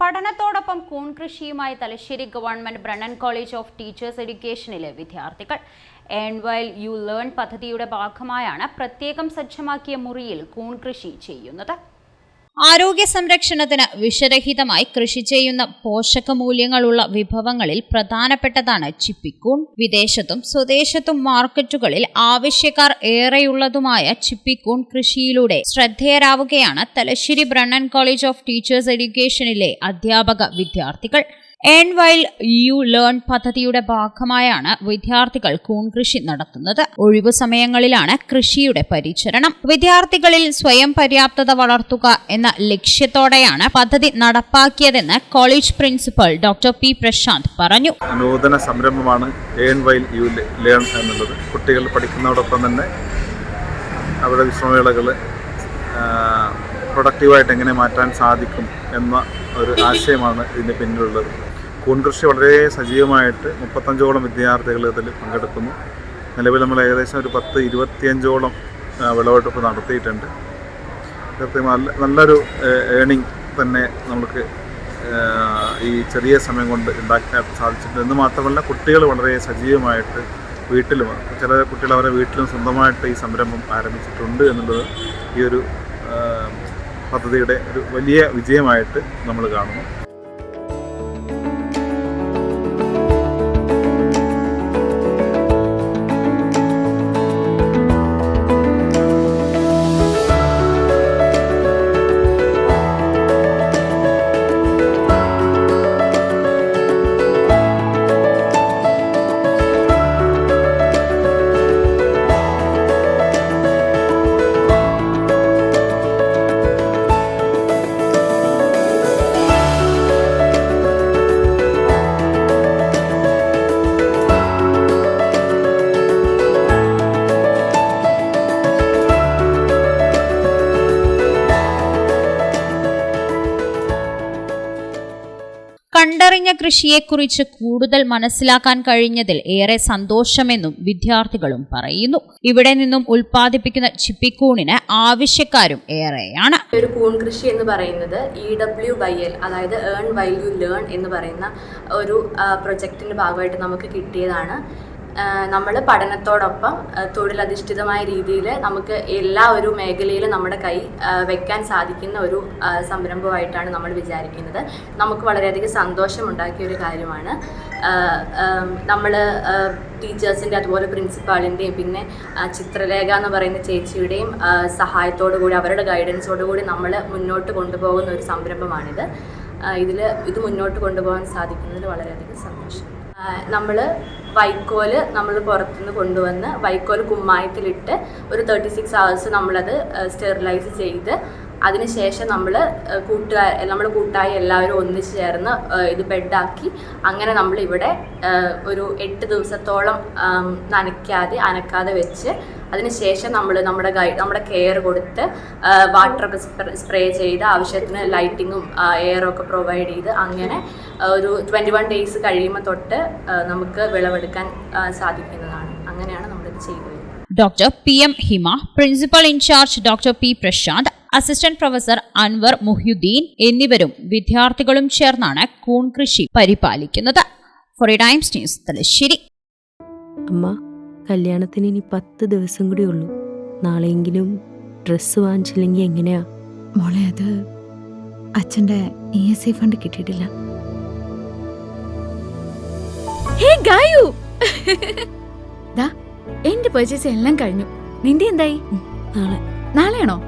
പഠനത്തോടൊപ്പം കൂൺ കൃഷിയുമായി Thalassery government Brennan college of teachers എഡ്യൂക്കേഷനിലെ വിദ്യാർത്ഥികൾ. ഏൺ വൈൽ യു ലേൺ പദ്ധതിയുടെ ഭാഗമായാണ് പ്രത്യേകം സജ്ജമാക്കിയ മുറിയിൽ കൂൺ കൃഷി ചെയ്യുന്നത്. ആരോഗ്യ സംരക്ഷണത്തിന് വിഷരഹിതമായി കൃഷി ചെയ്യുന്ന പോഷകമൂല്യങ്ങളുള്ള വിഭവങ്ങളിൽ പ്രധാനപ്പെട്ടതാണ് ചിപ്പിക്കൂൺ. വിദേശത്തും സ്വദേശത്തും മാർക്കറ്റുകളിൽ ആവശ്യക്കാർ ഏറെയുള്ളതുമായ ചിപ്പിക്കൂൺ കൃഷിയിലൂടെ ശ്രദ്ധേയരാവുകയാണ് Thalassery Brennan college of teachers എഡ്യൂക്കേഷനിലെ അധ്യാപക വിദ്യാർത്ഥികൾ. ഏൺ വൈൽ യു ലേൺ പദ്ധതിയുടെ ഭാഗമായാണ് വിദ്യാർത്ഥികൾ കൂൺ കൃഷി നടത്തുന്നത്. ഒഴിവു സമയങ്ങളിലാണ് കൃഷിയുടെ പരിചരണം. വിദ്യാർത്ഥികളിൽ സ്വയം പര്യാപ്തത വളർത്തുക എന്ന ലക്ഷ്യത്തോടെയാണ് പദ്ധതി നടപ്പാക്കിയതെന്ന് college principal doctor P Prashanth പറഞ്ഞു. നൂതന സംരംഭമാണ് വൈൽ യു ലേൺ എന്നുള്ളത്. കുട്ടികൾ പഠിക്കുന്നതോടൊപ്പം തന്നെ അവരുടെ വിശ്രമവേളകൾ പ്രൊഡക്റ്റീവായിട്ട് എങ്ങനെ മാറ്റാൻ സാധിക്കും എന്ന ഒരു ആശയമാണ് ഇതിന് പിന്നിലുള്ളത്. കൂൺ കൃഷി വളരെ സജീവമായിട്ട് മുപ്പത്തഞ്ചോളം വിദ്യാർത്ഥികൾ ഇതിൽ പങ്കെടുക്കുന്നു. നിലവിൽ നമ്മൾ ഏകദേശം ഒരു പത്ത് ഇരുപത്തിയഞ്ചോളം വിളവെടുപ്പ് നടത്തിയിട്ടുണ്ട്. കൃത്യം നല്ല നല്ലൊരു ഏണിംഗ് തന്നെ നമുക്ക് ഈ ചെറിയ സമയം കൊണ്ട് ഉണ്ടാക്കാൻ സാധിച്ചിട്ടുണ്ട്. എന്ന് മാത്രമല്ല കുട്ടികൾ വളരെ സജീവമായിട്ട് വീട്ടിലും ചില കുട്ടികൾ അവരെ വീട്ടിലും സ്വന്തമായിട്ട് ഈ സംരംഭം ആരംഭിച്ചിട്ടുണ്ട് എന്നുള്ളത് ഈ ഒരു പദ്ധതിയുടെ ഒരു വലിയ വിജയമായിട്ട് നമ്മൾ കാണുന്നു. കണ്ടറിഞ്ഞ കൃഷിയെക്കുറിച്ച് കൂടുതൽ മനസ്സിലാക്കാൻ കഴിഞ്ഞതിൽ ഏറെ സന്തോഷമെന്നും വിദ്യാർത്ഥികളും പറയുന്നു. ഇവിടെ നിന്നും ഉൽപ്പാദിപ്പിക്കുന്ന ചിപ്പിക്കൂണിന് ആവശ്യക്കാരും ഏറെയാണ്. ഒരു കൂൺ കൃഷി എന്ന് പറയുന്നത് ഇ ഡബ്ല്യു ബൈ എൽ അതായത് ഏൺ വൈ യു ലേൺ എന്ന് പറയുന്ന ഒരു പ്രൊജക്ടിന്റെ ഭാഗമായിട്ട് നമുക്ക് കിട്ടിയതാണ്. നമ്മൾ പഠനത്തോടൊപ്പം തൊഴിലധിഷ്ഠിതമായ രീതിയിൽ നമുക്ക് എല്ലാ ഒരു മേഖലയിലും നമ്മുടെ കൈ വെക്കാൻ സാധിക്കുന്ന ഒരു സംരംഭമായിട്ടാണ് നമ്മൾ വിചാരിക്കുന്നത്. നമുക്ക് വളരെയധികം സന്തോഷമുണ്ടാക്കിയ ഒരു കാര്യമാണ്. നമ്മൾ ടീച്ചേഴ്സിന്റെ അതുപോലെ പ്രിൻസിപ്പാളിന്റെയും പിന്നെ ചിത്രലേഖ എന്ന് പറയുന്ന ചേച്ചിയുടെയും സഹായത്തോടു കൂടി അവരുടെ ഗൈഡൻസോടു കൂടി നമ്മൾ മുന്നോട്ട് കൊണ്ടുപോകുന്ന ഒരു സംരംഭമാണിത്. ഇതിൽ ഇത് മുന്നോട്ട് കൊണ്ടുപോകാൻ സാധിക്കുന്നതിൽ വളരെയധികം സന്തോഷം. നമ്മൾ വൈക്കോൽ നമ്മൾ പുറത്തുനിന്ന് കൊണ്ടുവന്ന് വൈക്കോൽ കുമ്മായത്തിലിട്ട് ഒരു തേർട്ടി സിക്സ് അവേഴ്സ് നമ്മളത് സ്റ്റെറിലൈസ് ചെയ്ത് അതിനുശേഷം നമ്മൾ കൂട്ടുകാർ നമ്മൾ കൂട്ടായി എല്ലാവരും ഒന്നിച്ച് ചേർന്ന് ഇത് ബെഡാക്കി. അങ്ങനെ നമ്മൾ ഇവിടെ ഒരു എട്ട് ദിവസത്തോളം നനയ്ക്കാതെ അനക്കാതെ വെച്ച് അതിനുശേഷം നമ്മൾ നമ്മുടെ ഗൈ നമ്മുടെ കെയർ കൊടുത്ത് വാട്ടറൊക്കെ സ്പ്രേ ചെയ്ത് ആവശ്യത്തിന് ലൈറ്റിങ്ങും എയറൊക്കെ പ്രൊവൈഡ് ചെയ്ത് അങ്ങനെ ഒരു ട്വന്റി വൺ ഡേയ്സ് കഴിയുമ്പോൾ തൊട്ട് നമുക്ക് വിളവെടുക്കാൻ സാധിക്കുന്നതാണ്. അങ്ങനെയാണ് നമ്മളിത് ചെയ്തു വരുന്നത്. Doctor P M Hima principal incharge doctor P Prashanth assistant professor Anwar Muhiyuddin എന്നിവരും വിദ്യാർത്ഥികളും ചേർന്നാണ് കൂൺ കൃഷി പരിപാലിക്കുന്നത്. ഫോറി ടൈംസ് ന്യൂസ് തലശ്ശേരി അമ്മ കല്യാണത്തിന് ഇനി പത്ത് ദിവസം കൂടി ഉള്ളൂ. നാളെയെങ്കിലും ഡ്രസ് വാങ്ങിച്ചില്ലെങ്കിൽ എങ്ങനെയാ? മോളെ അത് അച്ഛന്റെ ഇ എസ് ഐ ഫണ്ട് കിട്ടിയിട്ടില്ല. ഹേ ഗായു! ദാ എന്റെ പർച്ചേസ് എല്ലാം കഴിഞ്ഞു. നിന്റെ എന്തായി? നാളെ. നാളെയാണോ?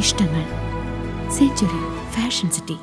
ഇഷ്ടങ്ങൾ. Century fashion city